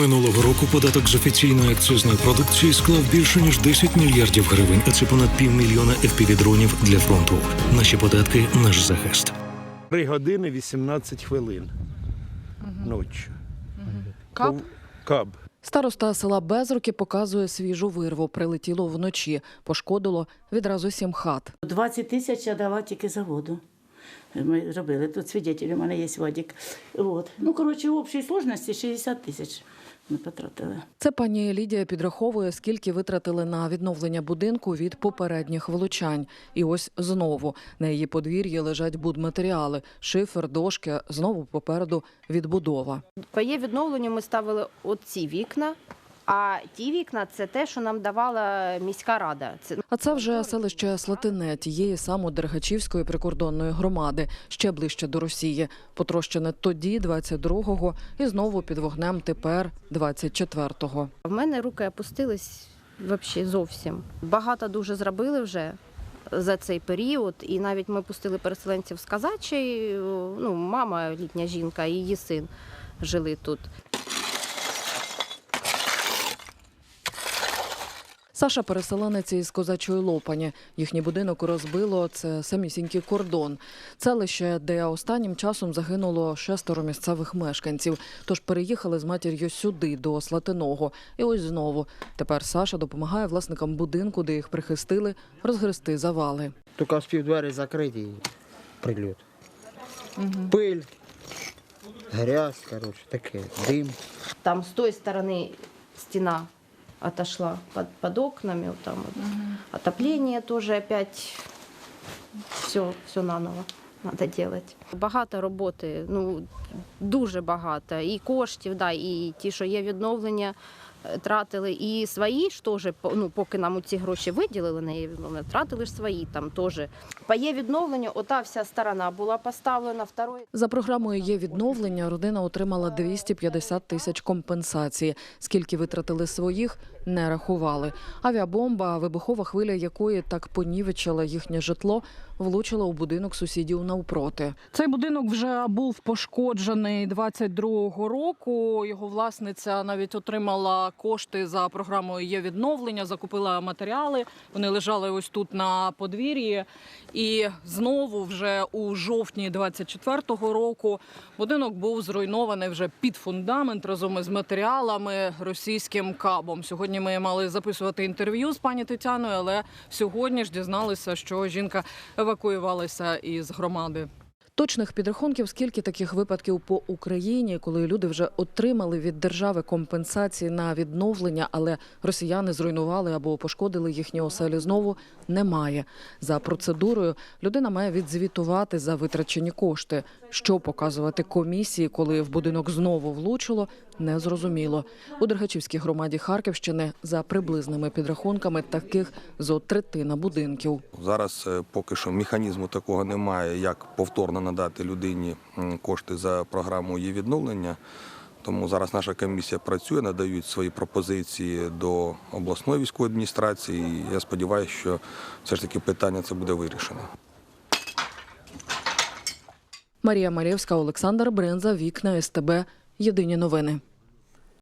Минулого року податок з офіційної акцизної продукції склав більше ніж 10 мільярдів гривень, а це понад півмільйона FPV-дронів для фронту. Наші податки наш захист. 3 години 18 хвилин ночі. Кап? Каб. Староста села Безруки показує свіжу вирву. Прилетіло вночі. Пошкодило відразу сім хат. 20 тисяч я дала тільки за воду. Ми робили. Тут свідетель, у мене є Вадик. От. Ну, коротше, в общій сложності 60 тисяч ми потратили. Це пані Лідія підраховує, скільки витратили на відновлення будинку від попередніх влучань. І ось знову на її подвір'ї лежать будматеріали, шифер, дошки. Знову попереду відбудова. Є відновленню ми ставили оці вікна, а ті вікна це те, що нам давала міська рада. Це А це вже селище Слатине, тієї самої Дергачівської прикордонної громади, ще ближче до Росії. Потрощене тоді, 22-го, і знову під вогнем тепер 24-го. в мене руки опустились взагалі зовсім. Багато дуже зробили вже. За цей період, і навіть ми пустили переселенців з Казачі. Ну, мама, літня жінка, і її син жили тут. Саша переселенець із козачої Лопані. Їхній будинок розбило це самісінький кордон. Селище, де останнім часом загинуло шестеро місцевих мешканців. Тож переїхали з матір'ю сюди, до Слатиного. І ось знову. Тепер Саша допомагає власникам будинку, де їх прихистили, розгрести завали. Тільки спів двері закриті прильот. Пиль, грязь, коротше, таке, дим. Там с той стороны стена отошла под, под окнами, вот там вот. отопление тоже опять все, все наново надо делать. Багато роботи, ну дуже багато. І коштів, да, і ті, що є відновлення, тратили, і свої ж теж, ну, поки нам ці гроші виділили відновлення, тратили ж свої там теж. По є відновленню, ота вся сторона була поставлена, второй За програмою є відновлення. Родина отримала 250 тисяч компенсації. Скільки витратили своїх, не рахували. Авіабомба, вибухова хвиля якої так понівечила їхнє житло, влучила у будинок сусідів навпроти. Цей будинок вже був пошкоджений 22-го року. Його власниця навіть отримала кошти за програмою є відновлення, закупила матеріали. Вони лежали ось тут на подвір'ї. І знову, вже у жовтні 24-го року, будинок був зруйнований вже під фундамент разом із матеріалами російським кабом. Сьогодні ми мали записувати інтерв'ю з пані Тетяною, але сьогодні ж дізналися, що жінка евакуювалася із громади. Точних підрахунків, скільки таких випадків по Україні, коли люди вже отримали від держави компенсації на відновлення, але росіяни зруйнували або пошкодили їхні оселі знову, немає. За процедурою людина має відзвітувати за витрачені кошти. Що показувати комісії, коли в будинок знову влучило, незрозуміло. У Дергачівській громаді Харківщини за приблизними підрахунками таких зо третина будинків. Зараз е, поки що механізму такого немає, як повторно надати людині кошти за програмою її відновлення. Тому зараз наша комісія працює, надають свої пропозиції до обласної військової адміністрації. І я сподіваюся, що все ж таки питання це буде вирішено. Марія Марєвська, Олександр Бренза, Вікна СТБ. Єдині новини.